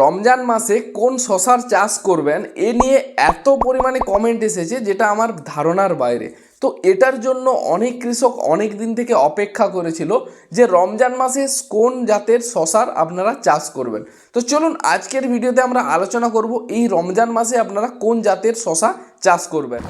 রমজান মাসে কোন শশার চাষ করবেন, এ নিয়ে এত পরিমাণে কমেন্ট এসেছে যেটা আমার ধারণার বাইরে। তো এটার জন্য অনেক কৃষক অনেক দিন থেকে অপেক্ষা করেছিল যে রমজান মাসে কোন জাতের শশার আপনারা চাষ করবেন। তো চলুন আজকের ভিডিওতে আমরা আলোচনা করব এই রমজান মাসে আপনারা কোন জাতের শশা চাষ করবেন।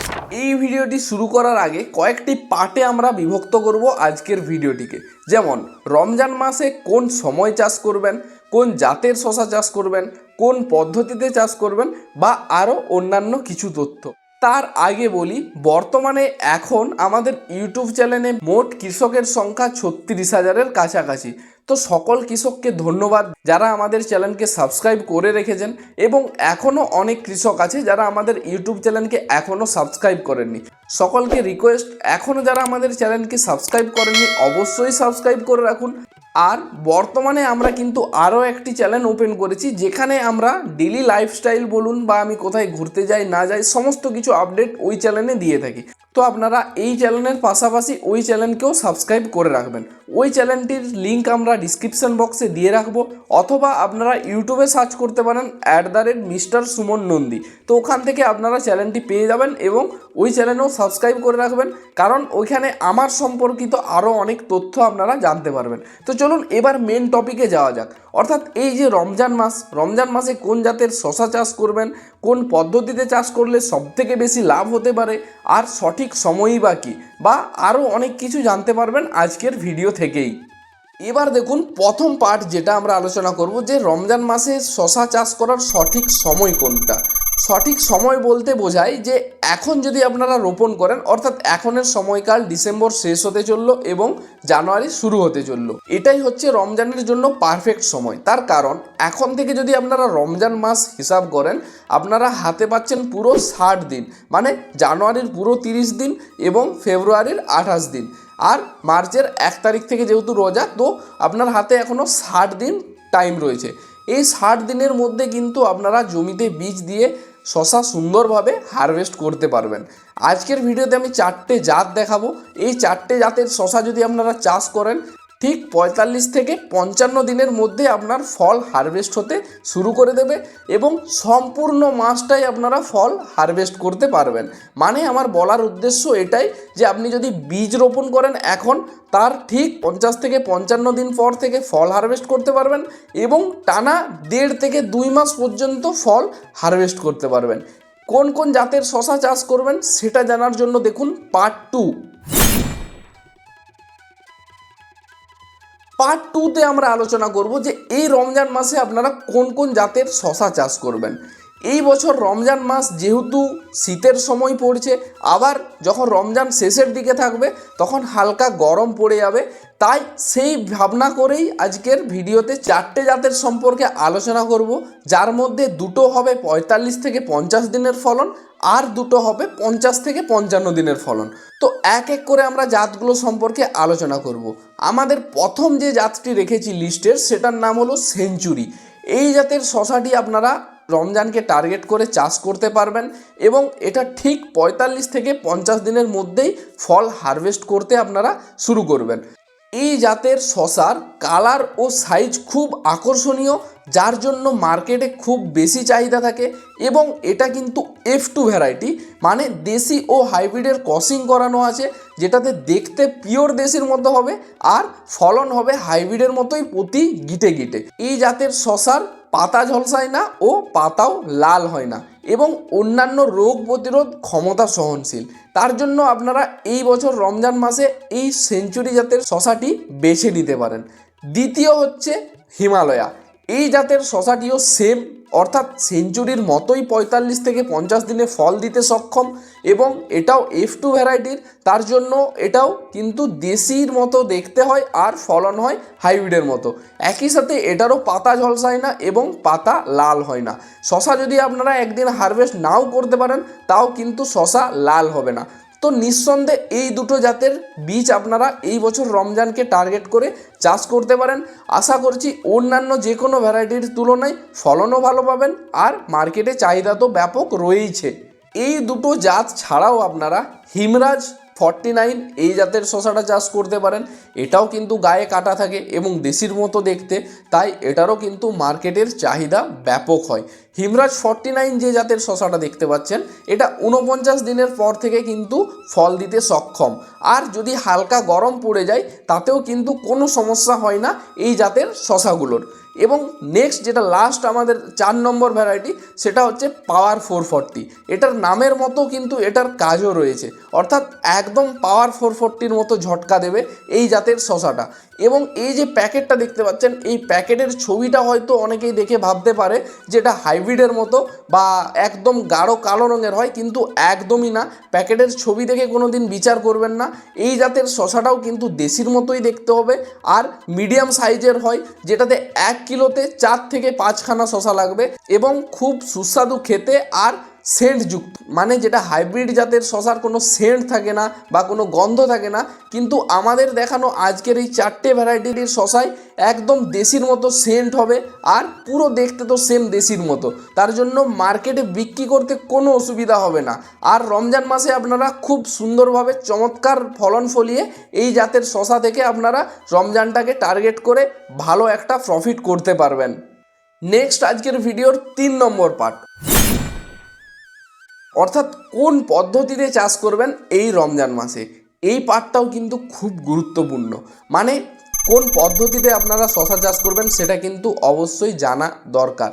এই ভিডিওটি শুরু করার আগে কয়েকটি পার্টে আমরা বিভক্ত করব আজকের ভিডিওটিকে। যেমন, রমজান মাসে কোন সময় চাষ করবেন কোন জাতের শশা চাষ করবেন, কোন পদ্ধতিতে চাষ করবেন বা আরও অন্যান্য কিছু তথ্য। তার আগে বলি, বর্তমানে এখন আমাদের ইউটিউব চ্যানেলে মোট কৃষকের সংখ্যা ছত্রিশ হাজারের কাছাকাছি। তো সকল কৃষককে ধন্যবাদ যারা আমাদের চ্যানেলকে সাবস্ক্রাইব করে রেখেছেন এবং এখনও অনেক কৃষক আছে যারা আমাদের ইউটিউব চ্যানেলকে এখনও সাবস্ক্রাইব করেননি। সকলকে রিকোয়েস্ট এখনও যারা আমাদের চ্যানেলকে সাবস্ক্রাইব করেননি, অবশ্যই সাবস্ক্রাইব করে রাখুন। আর বর্তমানে আমরা কিন্তু আরও একটি চ্যানেল ওপেন করেছি, যেখানে আমরা ডেলি লাইফস্টাইল বলুন বা আমি কোথায় ঘুরতে যাই, না যাই, সমস্ত কিছু আপডেট ওই চ্যানেলে দিয়ে থাকি। তো আপনারা এই চ্যানেলের পাশাপাশি ওই চ্যানেলকেও সাবস্ক্রাইব করে রাখবেন। ওই চ্যানেলটির লিঙ্ক আমরা ডিসক্রিপশন বক্সে দিয়ে রাখব, অথবা আপনারা ইউটিউবে সার্চ করতে পারেন at the rate mister Suman Nandi. তো ওখান থেকে আপনারা চ্যানেলটি পেয়ে যাবেন এবং ওই চ্যানেলেও সাবস্ক্রাইব করে রাখবেন, কারণ ওইখানে আমার সম্পর্কিত আরও অনেক তথ্য আপনারা জানতে পারবেন। তো চলুন এবার মেন টপিকে যাওয়া যাক। অর্থাৎ এই যে রমজান মাস, রমজান মাসে কোন জাতের শশা চাষ করবেন, কোন পদ্ধতিতে চাষ করলে সবথেকে বেশি লাভ হতে পারে, আর সঠিক সময়ই বা কী? বা আরও অনেক কিছু জানতে পারবেন আজকের ভিডিও থেকেই। এবার দেখুন, প্রথম পার্ট যেটা আমরা আলোচনা করব যে রমজান মাসে শশা চাষ করার সঠিক সময় কোনটা। সঠিক সময় বলতে বোঝায় যে এখন যদি আপনারা রোপণ করেন, অর্থাৎ এখনের সময়কাল ডিসেম্বর শেষ হতে চলল এবং জানুয়ারি শুরু হতে চলল। এটাই হচ্ছে রমজানের জন্য পারফেক্ট সময়। তার কারণ, এখন থেকে যদি আপনারা রমজান মাস হিসাব করেন, আপনারা হাতে পাচ্ছেন পুরো ষাট দিন মানে জানুয়ারির পুরো তিরিশ দিন এবং ফেব্রুয়ারির আঠাশ দিন। আর মার্চের এক তারিখ থেকে যেহেতু রোজা, তো আপনার হাতে এখনও ষাট দিন টাইম রয়েছে। এই ষাট দিনের মধ্যে কিন্তু আপনারা জমিতে বীজ দিয়ে শশা সুন্দরভাবে হারভেস্ট করতে পারবেন। আজকের ভিডিওতে আমি চারটে জাত দেখাবো। এই চারটে জাতের শশা যদি আপনারা চাষ করেন ঠিক পঁয়তাল্লিশ থেকে পঞ্চান্ন দিনের মধ্যে আপনার ফল হারভেস্ট হতে শুরু করে দেবে এবং সম্পূর্ণ মাসটাই আপনারা ফল হারভেস্ট করতে পারবেন। মানে আমার বলার উদ্দেশ্য এটাই যে আপনি যদি বীজ রোপণ করেন এখন, তার ঠিক পঞ্চাশ থেকে পঞ্চান্ন দিন পর থেকে ফল হারভেস্ট করতে পারবেন এবং টানা দেড় থেকে দুই মাস পর্যন্ত ফল হারভেস্ট করতে পারবেন। কোন কোন জাতের শশা চাষ করবেন সেটা জানার জন্য দেখুন পার্ট টু পার্ট টুতে আমরা আলোচনা করব যে এই রমজান মাসে আপনারা কোন কোন জাতের শশা চাষ করবেন। এই বছর রমজান মাস যেহেতু শীতের সময় পড়ছে, আবার যখন রমজান শেষের দিকে থাকবে, তখন হালকা গরম পড়ে যাবে। তাই সেই ভাবনা করেই আজকের ভিডিওতে চারটে জাতের সম্পর্কে আলোচনা করব। যার মধ্যে দুটো হবে পঁয়তাল্লিশ থেকে পঞ্চাশ দিনের ফলন, আর দুটো হবে পঞ্চাশ থেকে পঞ্চান্ন দিনের ফলন। তো এক এক করে আমরা জাতগুলো সম্পর্কে আলোচনা করব। আমাদের প্রথম যে জাতটি রেখেছি লিস্টের, সেটার নাম হলো সেঞ্চুরি। এই জাতের শশাটি আপনারা রমজানকে টার্গেট করে চাষ করতে পারবেন এবং এটা ঠিক পঁয়তাল্লিশ থেকে পঞ্চাশ দিনের মধ্যেই ফল হারভেস্ট করতে আপনারা শুরু করবেন। এই জাতের শশার কালার ও সাইজ খুব আকর্ষণীয়, যার জন্য মার্কেটে খুব বেশি চাহিদা থাকে এবং এটা কিন্তু এফ টু ভ্যারাইটি মানে দেশি ও হাইব্রিডের ক্রসিং করানো আছে, যেটাতে দেখতে পিওর দেশির মতো হবে আর ফলন হবে হাইব্রিডের মতোই প্রতি গিটে গিটে। এই জাতের শশার পাতা ঝলসায় না ও পাতাও লাল হয় না এবং অন্যান্য রোগ প্রতিরোধ ক্ষমতা সহনশীল। তার জন্য আপনারা এই বছর রমজান মাসে এই সেঞ্চুরি জাতের শশাটি বেছে নিতে পারেন। দ্বিতীয় হচ্ছে হিমালয়া। এই জাতের শশাটিও সেম অর্থাৎ সেঞ্চুরির মতোই পঁয়তাল্লিশ থেকে পঞ্চাশ দিনে ফল দিতে সক্ষম এবং এটাও এফ টু ভ্যারাইটির তার জন্য এটাও কিন্তু দেশির মতো দেখতে হয় আর ফলন হয় হাইব্রিডের মতো। একই সাথে এটারও পাতা ঝলসায় না এবং পাতা লাল হয় না। শশা যদি আপনারা একদিন হারভেস্ট নাও করতে পারেন, তাও কিন্তু শশা লাল হবে না। তো নিঃসন্দেহে এই দুটো জাতের বীজ আপনারা এই বছর রমজানকে টার্গেট করে চাষ করতে পারেন। আশা করছি অন্যান্য যে কোনো ভ্যারাইটির তুলনায় ফলনও ভালো পাবেন আর মার্কেটে চাহিদা তো ব্যাপক রয়েইছে। এই দুটো জাত ছাড়াও আপনারা হিমরাজ ফর্টি নাইন এই জাতের শশাটা চাষ করতে পারেন। এটাও কিন্তু গায়ে কাটা থাকে এবং দেশির মতো দেখতে, তাই এটারও কিন্তু মার্কেটের চাহিদা ব্যাপক হয়। হিমরাজ ফর্টি নাইন যে জাতের শশাটা দেখতে পাচ্ছেন, এটা উনপঞ্চাশ দিনের পর থেকে কিন্তু ফল দিতে সক্ষম। আর যদি হালকা গরম পড়ে যায়, তাতেও কিন্তু কোনো সমস্যা হয় না এই জাতের শশাগুলোর। এবং নেক্সট যেটা লাস্ট আমাদের চার নম্বর ভ্যারাইটি সেটা হচ্ছে পাওয়ার ফোর ফর্টি এটার নামের মতো কিন্তু এটার কাজও রয়েছে। অর্থাৎ একদম পাওয়ার ফোর ফোরটির মতো ঝটকা দেবে এই জাতের শশাটা এবং এই যে প্যাকেটটা দেখতে পাচ্ছেন, এই প্যাকেটের ছবিটা হয়তো অনেকেই দেখে ভাবতে পারে যে এটা হাইব্রিডের মতো বা একদম গাঢ় কালো রঙের হয়, কিন্তু একদমই না। প্যাকেটের ছবি দেখে কোনো দিন বিচার করবেন না। এই জাতের শশাটাও কিন্তু দেশির মতোই দেখতে হবে। আর মিডিয়াম সাইজের হয়, যেটাতে এক কিলোতে চার থেকে পাঁচখানা শশা লাগবে এবং খুব সুস্বাদু খেতে আর সেন্টযুক্ত মানে যেটা হাইব্রিড জাতের শশার কোনো সেন্ট থাকে না বা কোনো গন্ধ থাকে না, কিন্তু আমাদের দেখানো আজকের এই চারটে ভ্যারাইটির শশায় একদম দেশির মতো সেন্ট হবে আর পুরো দেখতে তো সেম দেশির মতো। তার জন্য মার্কেটে বিক্রি করতে কোনো অসুবিধা হবে না। আর রমজান মাসে আপনারা খুব সুন্দরভাবে চমৎকার ফলন ফলিয়ে এই জাতের শশা থেকে আপনারা রমজানটাকে টার্গেট করে ভালো একটা প্রফিট করতে পারবেন। নেক্সট আজকের ভিডিওর তিন নম্বর পার্ট অর্থাৎ কোন পদ্ধতিতে চাষ করবেন এই রমজান মাসে? এই পার্টটাও কিন্তু খুব গুরুত্বপূর্ণ। মানে কোন পদ্ধতিতে আপনারা শশা চাষ করবেন সেটা কিন্তু অবশ্যই জানা দরকার।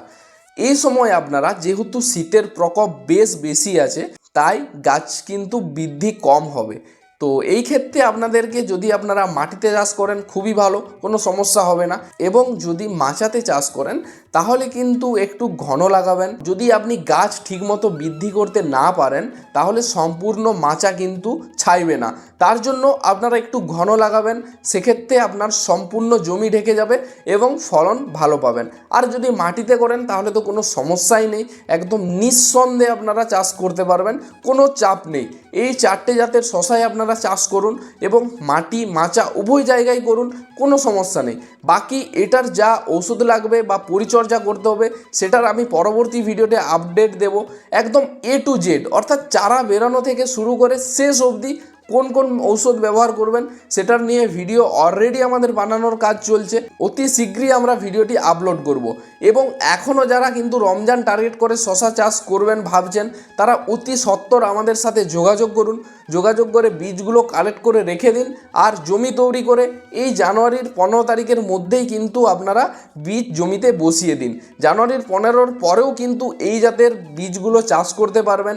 এই সময় আপনারা যেহেতু শীতের প্রকোপ বেশ বেশি আছে, তাই গাছ কিন্তু বৃদ্ধি কম হবে। তো এই ক্ষেত্রে আপনাদেরকে যদি আপনারা মাটিতে চাষ করেন, খুবই ভালো, কোনো সমস্যা হবে না। এবং যদি মাচাতে চাষ করেন, তাহলে কিন্তু একটু ঘন লাগাবেন। যদি আপনি গাছ ঠিকমতো বৃদ্ধি করতে না পারেন, তাহলে সম্পূর্ণ মাচা কিন্তু ছাইবে না। তার জন্য আপনারা একটু ঘন লাগাবেন, সেক্ষেত্রে আপনার সম্পূর্ণ জমি ঢেকে যাবে এবং ফলন ভালো পাবেন। আর যদি মাটিতে করেন, তাহলে তো কোনো সমস্যাই নেই, একদম নিঃসন্দেহে আপনারা চাষ করতে পারবেন, কোনো চাপ নেই। এই চারটে জাতের শশায় আপনারা চাষ করুন এবং মাটি, মাচা উভয় জায়গায় করুন, কোনো সমস্যা নেই। বাকি এটার যা ওষুধ লাগবে বা পরিচর্যা করতে হবে, সেটার আমি পরবর্তী ভিডিওতে আপডেট দেব। একদম এ টু জেড অর্থাৎ চারা বেরানো থেকে শুরু করে শেষ অবধি কোন কোন ঔষধ ব্যবহার করবেন সেটার নিয়ে ভিডিও অলরেডি আমাদের বানানোর কাজ চলছে। অতি শীঘ্রই আমরা ভিডিওটি আপলোড করব। এবং এখনও যারা কিন্তু রমজান টার্গেট করে শশা চাষ করবেন ভাবছেন, তারা অতি সত্বর আমাদের সাথে যোগাযোগ করুন। যোগাযোগ করে বীজগুলো কালেক্ট করে রেখে দিন। আর জমি তৈরি করে এই জানুয়ারির পনেরো তারিখের মধ্যেই কিন্তু আপনারা বীজ জমিতে বসিয়ে দিন। জানুয়ারির পনেরোর পরেও কিন্তু এই জাতের বীজগুলো চাষ করতে পারবেন।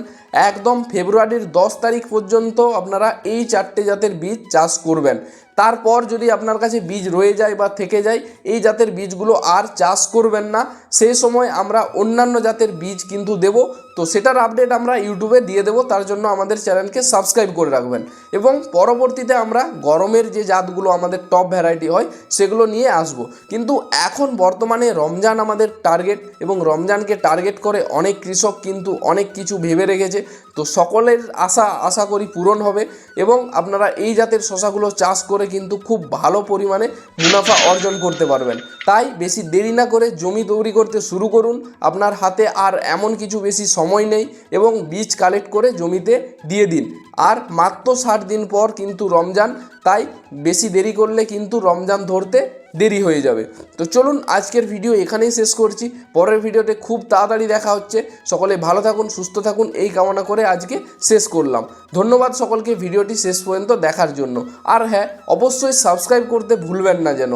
একদম ফেব্রুয়ারির দশ তারিখ পর্যন্ত আপনারা এই চারটে জাতের বীজ চাষ করবেন। তারপর যদি আপনার কাছে বীজ রয়ে যায় বা থেকে যায়, এই জাতের বীজগুলো আর চাষ করবেন না। সেই সময় আমরা অন্যান্য জাতের বীজ কিন্তু দেব। তো সেটার আপডেট আমরা ইউটিউবে দিয়ে দেবো। তার জন্য আমাদের চ্যানেলকে সাবস্ক্রাইব করে রাখবেন। এবং পরবর্তীতে আমরা গরমের যে জাতগুলো আমাদের টপ ভ্যারাইটি হয়, সেগুলো নিয়ে আসব। কিন্তু এখন বর্তমানে রমজান আমাদের টার্গেট এবং রমজানকে টার্গেট করে অনেক কৃষক কিন্তু অনেক কিছু ভেবে রেখেছে। তো সকলের আশা আশা করি পূরণ হবে। এবং আপনারা এই জাতের শশাগুলো চাষ করে কিন্তু খুব ভালো পরিমাণে মুনাফা অর্জন করতে পারবেন। তাই বেশি দেরি না করে জমি তৈরি করতে শুরু করুন। আপনার হাতে আর এমন কিছু বেশি সময় নেই এবং বীজ কালেক্ট করে জমিতে দিয়ে দিন। আর মাত্র ষাট দিন পর কিন্তু রমজান, তাই বেশি দেরি করলে কিন্তু রমজান ধরতে দেরি হয়ে যাবে। তো চলুন আজকের ভিডিও এখানেই শেষ করছি। পরের ভিডিওতে খুব তাড়াতাড়ি দেখা হচ্ছে। সকলে ভালো থাকুন, সুস্থ থাকুন, এই কামনা করে আজকে শেষ করলাম। ধন্যবাদ সকলকে ভিডিওটি শেষ পর্যন্ত দেখার জন্য। আর হ্যাঁ অবশ্যই সাবস্ক্রাইব করতে ভুলবেন না যেন।